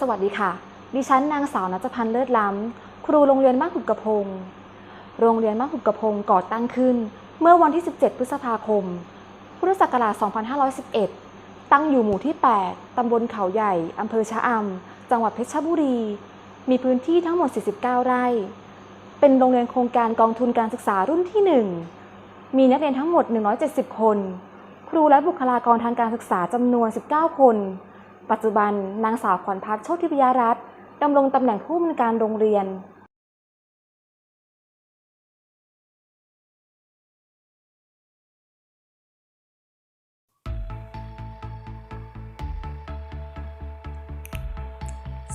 สวัสดีค่ะ ดิฉันนางสาวนัจพันธ์เลิศล้ำ ครูโรงเรียนบ้านหุบกระพง โรงเรียนบ้านหุบกระพงก่อตั้งขึ้น เมื่อวันที่ 17 พฤษภาคม พุทธศักราช 2511 ตั้งอยู่หมู่ที่ 8 ตำบลเขาใหญ่ อำเภอชะอำ จังหวัดเพชรบุรี มีพื้นที่ทั้งหมด 49 ไร่ เป็นโรงเรียนโครงการกองทุนการศึกษารุ่นที่ 1 มีนักเรียนทั้งหมด 170 คน ครูและบุคลากรทางการศึกษาจำนวน 19 คน ปัจจุบันนางสาวขวัญพัฒน์โชติพิยารัตน์ดำรงตำแหน่งผู้อำนวยการโรงเรียน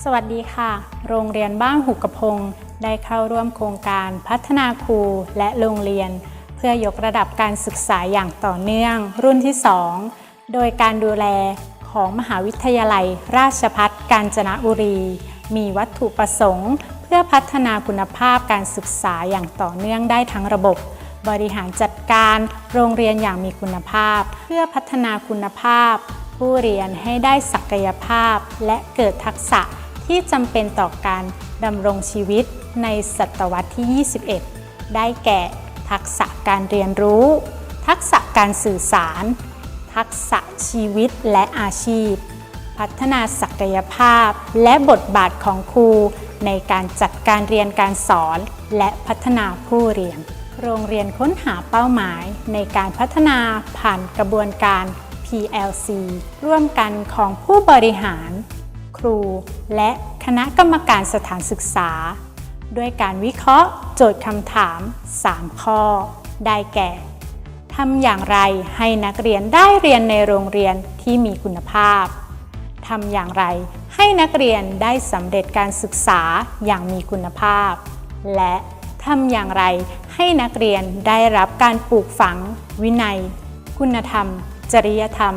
สวัสดีค่ะ โรงเรียนบ้านหุกกระพง ได้เข้าร่วมโครงการพัฒนาครูและโรงเรียน เพื่อยกระดับการศึกษาอย่างต่อเนื่องรุ่นที่ 2 โดยการดูแล ของมหาวิทยาลัย ราชภัฏกาญจนบุรี มีวัตถุประสงค์ เพื่อพัฒนาคุณภาพการศึกษาอย่างต่อเนื่องได้ทั้งระบบ บริหารจัดการโรงเรียนอย่างมีคุณภาพ เพื่อพัฒนาคุณภาพ ผู้เรียนให้ได้ศักยภาพ และเกิดทักษะที่จำเป็นต่อการดำรงชีวิตในศตวรรษที่ 21 ได้แก่ ทักษะการเรียนรู้ ทักษะการสื่อสาร ทักษะชีวิตและอาชีพ พัฒนาศักยภาพ และบทบาทของครู ในการจัดการเรียนการสอน และพัฒนาผู้เรียน โรงเรียนค้นหาเป้าหมายในการพัฒนาผ่านกระบวนการ PLC ร่วมกันของผู้บริหาร ครู และคณะกรรมการสถานศึกษา ด้วยการวิเคราะห์โจทย์คำถาม 3 ข้อ ได้แก่ ทำอย่างไรให้นักเรียนได้เรียนในโรงเรียนที่มีคุณภาพ ทำอย่างไรให้นักเรียนได้สำเร็จการศึกษาอย่างมีคุณภาพ และทำอย่างไรให้นักเรียนได้รับการปลูกฝัง วินัย คุณธรรม จริยธรรม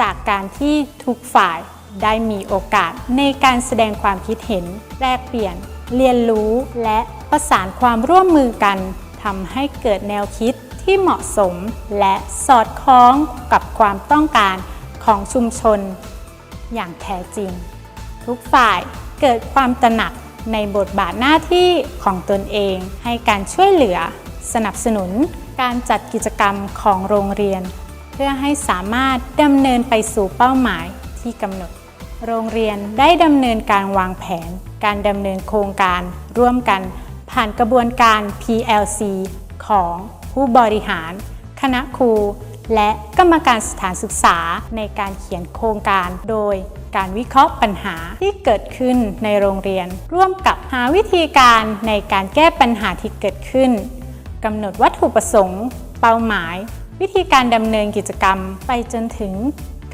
จากการที่ทุกฝ่ายได้มีโอกาสในการแสดงความคิดเห็น แลกเปลี่ยน เรียนรู้และประสานความร่วมมือกันทำให้เกิดแนวคิด ที่เหมาะสมและสอดคล้องกับความต้องการของชุมชน อย่างแท้จริง ทุกฝ่ายเกิดความตระหนักในบทบาทหน้าที่ของตนเองให้การช่วยเหลือ สนับสนุนการจัดกิจกรรมของโรงเรียน เพื่อให้สามารถดำเนินไปสู่เป้าหมายที่กำหนด โรงเรียนได้ดำเนินการวางแผน การดำเนินโครงการร่วมกัน ผ่านกระบวนการ PLC ของ ผู้บริหาร คณะครู และกรรมการสถานศึกษาในการเขียนโครงการ โดยการวิเคราะห์ปัญหาที่เกิดขึ้นในโรงเรียน ร่วมกับหาวิธีการในการแก้ปัญหาที่เกิดขึ้นกำหนดวัตถุประสงค์ เป้าหมาย วิธีการดำเนินกิจกรรม ไปจนถึง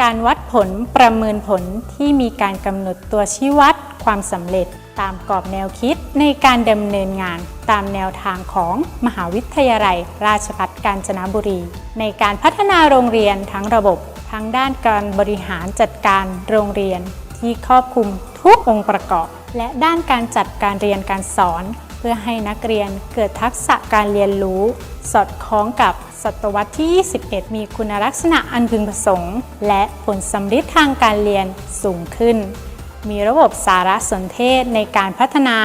การวัดผลประเมินผลที่มีการกำหนดตัวชี้วัดความสำเร็จ ตามกรอบแนวคิดในการดำเนินงานตามแนวทางของมหาวิทยาลัย ราชภัฏกาญจนบุรี ในการพัฒนาโรงเรียนทั้งระบบทั้งด้านการบริหารจัดการโรงเรียน ที่ครอบคลุมทุกองค์ประกอบ และด้านการจัดการเรียนการสอน เพื่อให้นักเรียนเกิดทักษะการเรียนรู้ สอดคล้องกับศตวรรษที่ 21 มีคุณลักษณะอันพึงประสงค์ และผลสำลิดทางการเรียนสูงขึ้น มีระบบสารสนเทศในการพัฒนา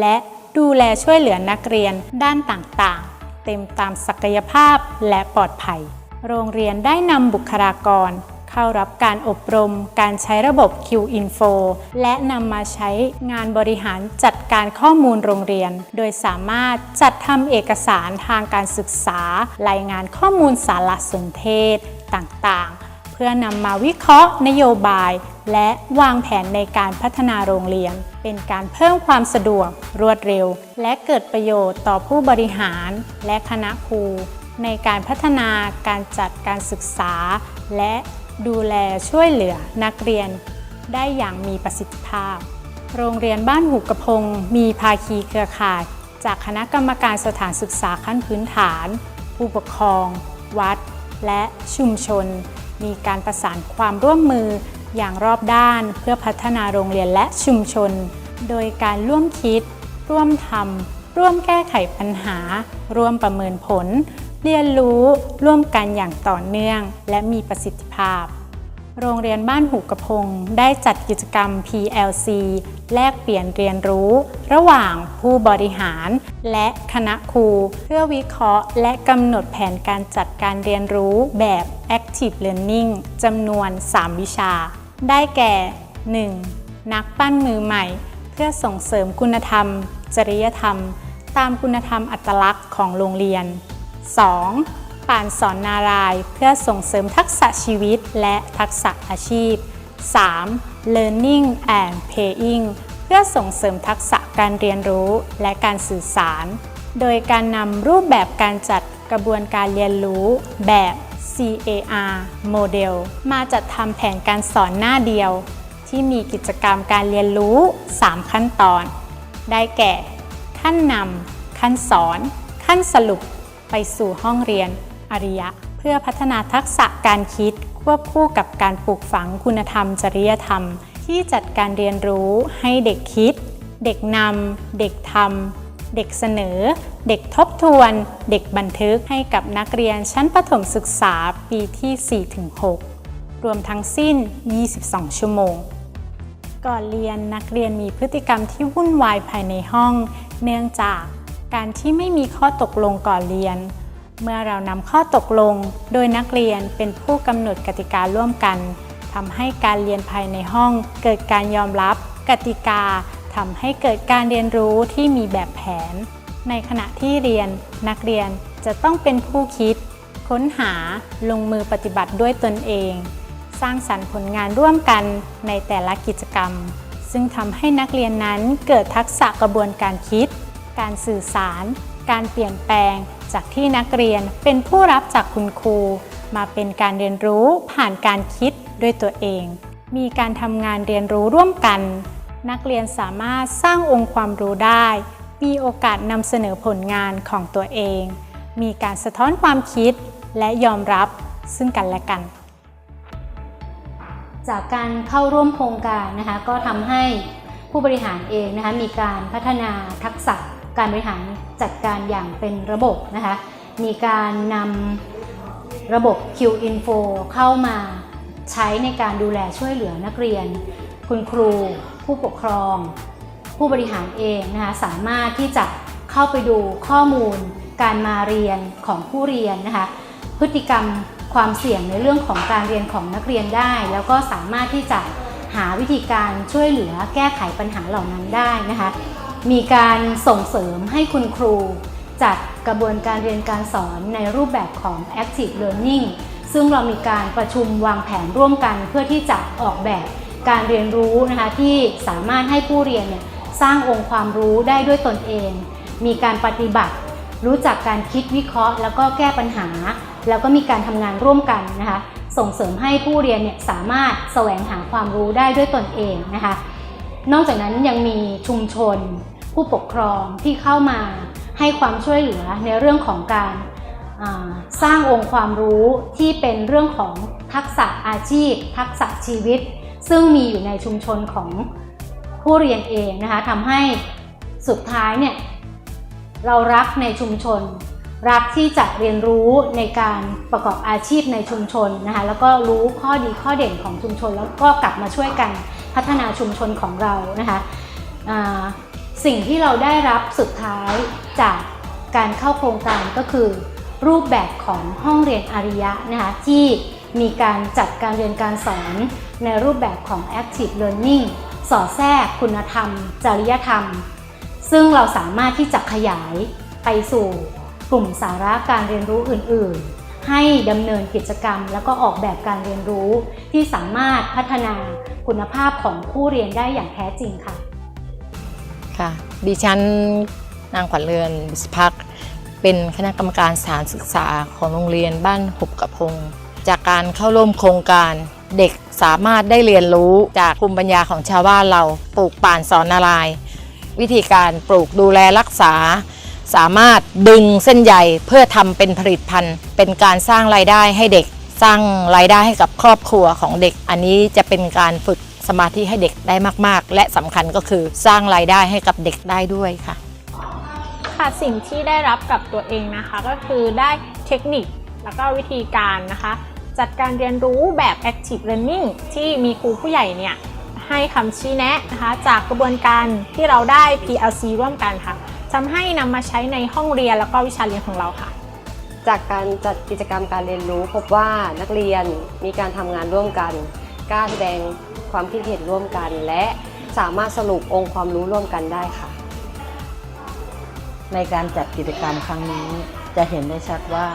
และดูแลช่วยเหลือนักเรียนด้านต่างๆ เต็มตามศักยภาพและปลอดภัย โรงเรียนได้นำบุคลากร เข้ารับการอบรม การใช้ระบบ Q-Info และนำมาใช้งานบริหารจัดการข้อมูลโรงเรียน โดยสามารถจัดทำเอกสารทางการศึกษา รายงานข้อมูลสารสนเทศต่างๆ พื่อนำมาวิเคราะห์นโยบาย และวางแผนในการพัฒนาโรงเรียน เป็นการเพิ่มความสะดวก รวดเร็ว และเกิดประโยชน์ต่อผู้บริหารและคณะครู ในการพัฒนาการจัดการศึกษา และดูแลช่วยเหลือนักเรียน ได้อย่างมีประสิทธิภาพ โรงเรียนบ้านหูกระพง มีภาคีเครือข่าย จากคณะกรรมการสถานศึกษาขั้นพื้นฐาน ผู้ปกครอง วัด และชุมชน มีการประสานความร่วมมืออย่างรอบด้านเพื่อพัฒนาโรงเรียนและชุมชน โดยการร่วมคิด ร่วมทำร่วมแก้ไขปัญหา ร่วมประเมินผล เรียนรู้ร่วมกันอย่างต่อเนื่อง และมีประสิทธิภาพ โรงเรียนบ้านหูกระพง ได้จัดกิจกรรม PLC แลกเปลี่ยนเรียนรู้ ระหว่างผู้บริหาร และคณะครู เพื่อวิเคราะห์ และกำหนดแผนการจัดการเรียนรู้แบบ Active Learning จำนวน 3 วิชา ได้แก่ 1. นักปั้นมือใหม่ เพื่อส่งเสริมคุณธรรม จริยธรรม ตามคุณธรรมอัตลักษณ์ของโรงเรียน 2. ปานสอนนาราย เพื่อส่งเสริมทักษะชีวิตและทักษะอาชีพ 3. Learning and paying เพื่อส่งเสริมทักษะการเรียนรู้และการสื่อสาร โดยการนำรูปแบบการจัดกระบวนการเรียนรู้แบบ CAR Model มาจัดทำแผนการสอนหน้าเดียว ที่มีกิจกรรมการเรียนรู้ 3 ขั้นตอน ได้แก่ ขั้นนำขั้นสอน ขั้นสรุปไปสู่ห้องเรียน อริยะ เพื่อพัฒนาทักษะการคิดควบคู่กับการปลูกฝังคุณธรรม จริยธรรม ที่จัดการเรียนรู้ให้เด็กคิด เด็กนำเด็กทำเด็กเสนอ เด็กทบทวน เด็กบันทึกให้กับนักเรียนชั้นประถมศึกษาปีที่ 4-6 รวมทั้งสิ้น 22 ชั่วโมงก่อนเรียนนักเรียนมีพฤติกรรมที่วุ่นวายภายในห้อง เนื่องจากการที่ไม่มีข้อตกลงก่อนเรียน เมื่อเรานำข้อตกลงโดยนักเรียนเป็นผู้กำหนดกติการ่วมกันทำให้การเรียนภายในห้องเกิดการยอมรับกติกาทำให้เกิดการเรียนรู้ที่มีแบบแผน ในขณะที่เรียนนักเรียนจะต้องเป็นผู้คิด ค้นหาลงมือปฏิบัติด้วยตนเอง สร้างสรรค์ผลงานร่วมกันในแต่ละกิจกรรม ซึ่งทำให้นักเรียนนั้นเกิดทักษะกระบวนการคิด การสื่อสาร การเปลี่ยนแปลง จากที่นักเรียนเป็นผู้รับจากคุณครู มาเป็นการเรียนรู้ผ่านการคิดด้วยตัวเอง มีการทำงานเรียนรู้ร่วมกัน นักเรียนสามารถสร้างองค์ความรู้ได้ มีโอกาสนำเสนอผลงานของตัวเอง มีการสะท้อนความคิดและยอมรับซึ่งกันและกัน จากการเข้าร่วมโครงการนะคะก็ทำให้ผู้บริหารเองนะคะมีการพัฒนาทักษะ การบริหารจัดการอย่างเป็นระบบนะคะ มีการนำระบบ Q Info เข้ามาใช้ในการดูแลช่วยเหลือนักเรียน คุณครู ผู้ปกครอง ผู้บริหารเองนะคะสามารถที่จะเข้าไปดูข้อมูล การมาเรียนของผู้เรียนนะคะพฤติกรรมความเสี่ยงในเรื่องของการเรียนของนักเรียนได้ แล้วก็สามารถที่จะหาวิธีการช่วยเหลือแก้ไขปัญหาเหล่านั้นได้นะคะ มีการส่งเสริมให้คุณครู จัดกระบวนการเรียนการสอนในรูปแบบของ active learning ซึ่งเรามีการประชุมวางแผนร่วมกันเพื่อที่จะออกแบบการเรียนรู้นะคะที่สามารถให้ผู้เรียนเนี่ยสร้างองค์ความรู้ได้ด้วยตนเอง มีการปฏิบัติ รู้จักการคิดวิเคราะห์ แล้วก็แก้ปัญหา แล้วก็มีการทำงานร่วมกันนะคะส่งเสริมให้ผู้เรียนเนี่ยสามารถแสวงหาความรู้ได้ด้วยตนเองนะคะนอกจากนั้นยังมีชุมชน ผู้ปกครองที่เข้ามาให้ความช่วยเหลือในเรื่องของการสร้างองค์ความรู้ที่เป็นเรื่องของทักษะอาชีพ ทักษะชีวิต ซึ่งมีอยู่ในชุมชนของผู้เรียนเองนะคะทำให้สุดท้ายเนี่ยเรารักในชุมชน รักที่จะเรียนรู้ในการประกอบอาชีพในชุมชนนะคะแล้วก็รู้ข้อดีข้อเด่นของชุมชน แล้วก็กลับมาช่วยกันพัฒนาชุมชนของเรานะคะอ่า สิ่งที่เราได้รับสุดท้ายจากการเข้าโครงการก็คือ รูปแบบของห้องเรียนอาริยะนะคะที่มีการจัดการเรียนการสอนในรูปแบบของ active learning สอดแทรกคุณธรรม จริยธรรม ซึ่งเราสามารถที่จะขยายไปสู่กลุ่มสาระการเรียนรู้อื่น ๆ ให้ดำเนินกิจกรรม แล้วก็ออกแบบการเรียนรู้ที่สามารถพัฒนาคุณภาพของผู้เรียนได้อย่างแท้จริงค่ะ ค่ะ ดิฉันนางขวัญเรือนบุษพัก เป็นคณะกรรมการสถานศึกษาของโรงเรียนบ้านหุบกระพง จากการเข้าร่วมโครงการเด็กสามารถได้เรียนรู้จากภูมิปัญญาของชาวบ้านเราปลูกป่านสอนนารายวิธีการปลูกดูแลรักษา สามารถดึงเส้นใยเพื่อทำเป็นผลิตภัณฑ์ เป็นการสร้างรายได้ให้เด็ก สร้างรายได้ให้กับครอบครัวของเด็ก อันนี้จะเป็นการฝึก สมาธิให้เด็กได้มากๆ และสำคัญก็คือสร้างรายได้ให้กับเด็กได้ด้วยค่ะ ค่ะสิ่งที่ได้รับกับตัวเองนะคะ ก็คือได้เทคนิคแล้วก็วิธีการนะคะ จัดการเรียนรู้แบบ active learning ที่มีครูผู้ใหญ่เนี่ยให้คำชี้แนะนะคะจากกระบวนการที่เราได้ PLC ร่วมกันค่ะทำให้นำมาใช้ในห้องเรียนแล้วก็วิชาเรียนของเราค่ะ จากการจัดกิจกรรมการเรียนรู้พบว่านักเรียนมีการทำงานร่วมกัน กล้าแสดงความคิดเห็นร่วมกัน และสามารถสรุปองค์ความรู้ร่วมกันได้ค่ะ ในการจัดกิจกรรมครั้งนี้ จะเห็นได้ชัดว่า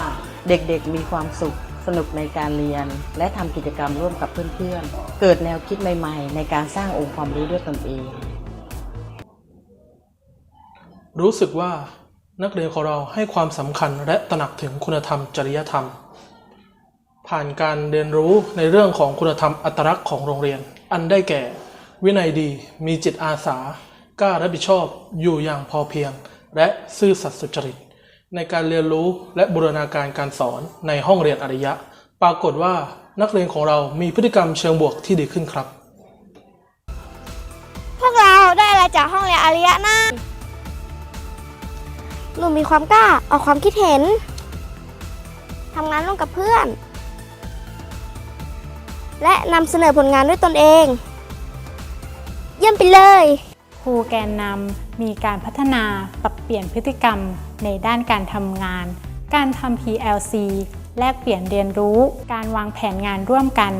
เด็กๆมีความสุขสนุกในการเรียน และทำกิจกรรมร่วมกับเพื่อนๆ เกิดแนวคิดใหม่ๆ ในการสร้างองค์ความรู้ด้วยตนเอง รู้สึกว่านักเรียนของเราให้ความสำคัญและตระหนักถึงคุณธรรมจริยธรรม ผ่านการเรียนรู้ในเรื่องของคุณธรรมอัตลักษณ์ของโรงเรียน อันได้แก่ วินัยดีมีจิตอาสากล้ารับผิดชอบอยู่อย่างพอเพียง และซื่อสัตย์สุจริต ในการเรียนรู้และบูรณาการการสอนในห้องเรียนอริยะ ปรากฏว่านักเรียนของเรามีพฤติกรรมเชิงบวกที่ดีขึ้นครับ พวกเราได้อะไรจากห้องเรียนอาริยะนะหนูมีความกล้าออกความคิดเห็นทำงานร่วมกับเพื่อน และนำเสนอผลงานด้วยตนเอง เยี่ยมไปเลยครูแกนนำมีการพัฒนาปรับเปลี่ยนพฤติกรรมในด้านการทำงาน การทำ PLC แลกเปลี่ยนเรียนรู้ การวางแผนงานร่วมกัน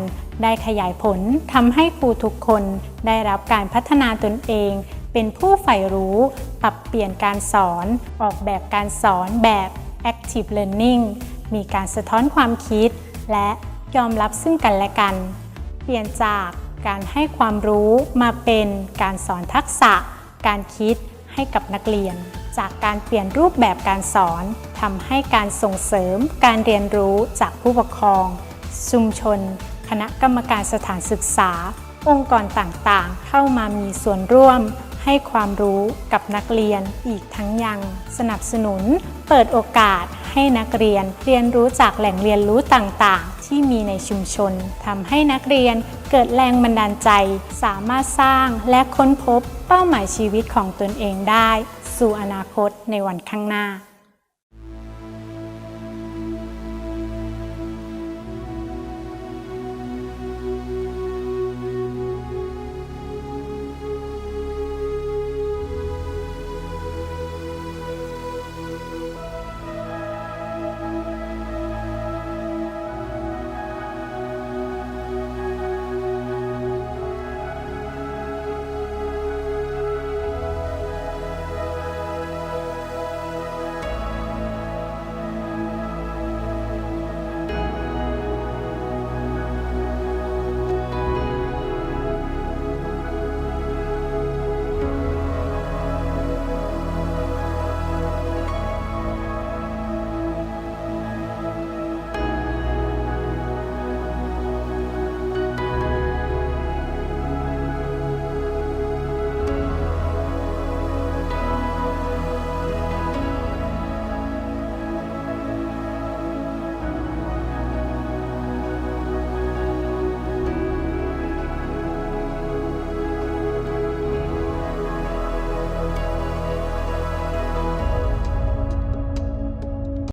ได้ขยายผลทำให้ครูทุกคนได้รับการพัฒนาตนเอง เป็นผู้ใฝ่รู้ ปรับเปลี่ยนการสอน ออกแบบการสอนแบบ Active Learning มีการสะท้อนความคิด และ ยอมรับซึ่งกันและกัน เปลี่ยนจากการให้ความรู้มาเป็นการสอนทักษะ การคิดให้กับนักเรียน จากการเปลี่ยนรูปแบบการสอนทำให้การส่งเสริมการเรียนรู้จากผู้ปกครอง ชุมชน คณะกรรมการสถานศึกษา องค์กรต่างๆ เข้ามามีส่วนร่วม ให้ความรู้กับนักเรียนอีกทั้งยัง สนับสนุน เปิดโอกาสให้นักเรียนเรียนรู้จากแหล่งเรียนรู้ต่างๆ ที่มีในชุมชนทำให้นักเรียนเกิดแรงบันดาลใจ สามารถสร้างและค้นพบเป้าหมายชีวิตของตนเองได้ สู่อนาคตในวันข้างหน้า